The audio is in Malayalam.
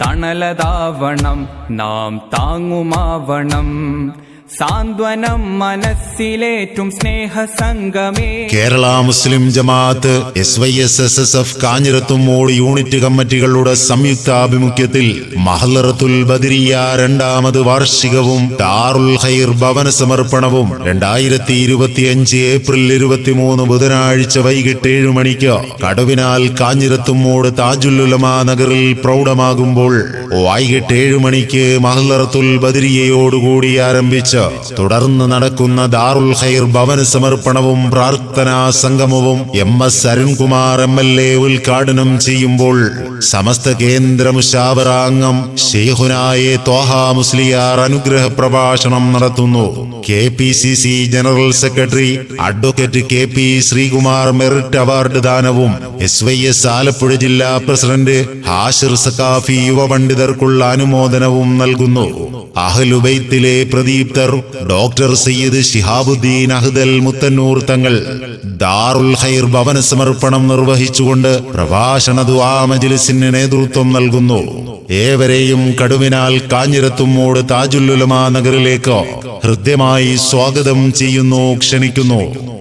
தணலதாவணம் நாம் தாங்குமாவணம். സാന്ത്വനം മനസ്സിലേറ്റും സ്നേഹസംഗമേ. Kerala Muslim Jamaath S Y S S S F കാഞ്ഞിരത്തും കാഞ്ഞിരത്തുമോട് യൂണിറ്റ് കമ്മിറ്റികളുടെ സംയുക്ത ആഭിമുഖ്യത്തിൽ മഹല്ലറത്തുൽ ബദരിയ രണ്ടാമത് വാർഷികവും ദാറുൽ ഹൈർ ഭവന സമർപ്പണവും രണ്ടായിരത്തി ഇരുപത്തിയഞ്ച് ഏപ്രിൽ ഇരുപത്തിമൂന്ന് ബുധനാഴ്ച വൈകിട്ട് ഏഴു മണിക്ക് കടുവിനാൽ കാഞ്ഞിരത്തും കാഞ്ഞിരത്തുമോട് താജുല്ലുലമ നഗറിൽ പ്രൗഢമാകുമ്പോൾ വൈകിട്ട് ഏഴു മണിക്ക് മഹല്ലറത്തുൽ ബദരിയയോടുകൂടി ആരംഭിച്ച് തുടർന്ന് നടക്കുന്ന ദാറുൽ ഖൈർ ഭവന സമർപ്പണവും പ്രാർത്ഥനാ സംഗമവും M S Arunkumar M L A ഉദ്ഘാടനം ചെയ്യുമ്പോൾ സമസ്ത കേന്ദ്ര മുഷാവറാംഗം ഷെയ്ഹുനായ തോഹ മുസ്ലിയാർ അനുഗ്രഹ പ്രഭാഷണം നടത്തുന്നു. K P C C general secretary advocate K P Sreekumar merit award ദാനവും S Y S Alappuzha ജില്ലാ പ്രസിഡന്റ് ഹാഷിർ സക്കാഫി യുവ പണ്ഡിതർക്കുള്ള അനുമോദനവും നൽകുന്നു. അഹ്ലുബൈത്തിലെ പ്രദീപ്തർ ഡോക്ടർ സയ്യിദ് ശിഹാബുദ്ദീൻ അഹ്ദൽ മുത്തന്നൂർ തങ്ങൾ ദാറുൽ ഖൈർ ഭവന സമർപ്പണം നിർവഹിച്ചുകൊണ്ട് പ്രഭാഷണ ദുആ മജ്ലിസിന് നേതൃത്വം നൽകുന്നു. ഏവരെയും കടുവിനാൽ കാഞ്ഞിരത്തുമ്മോട് താജുല്ലുലമ നഗറിലേക്ക് ഹൃദ്യമായി സ്വാഗതം ചെയ്യുന്നു ക്ഷണിക്കുന്നു.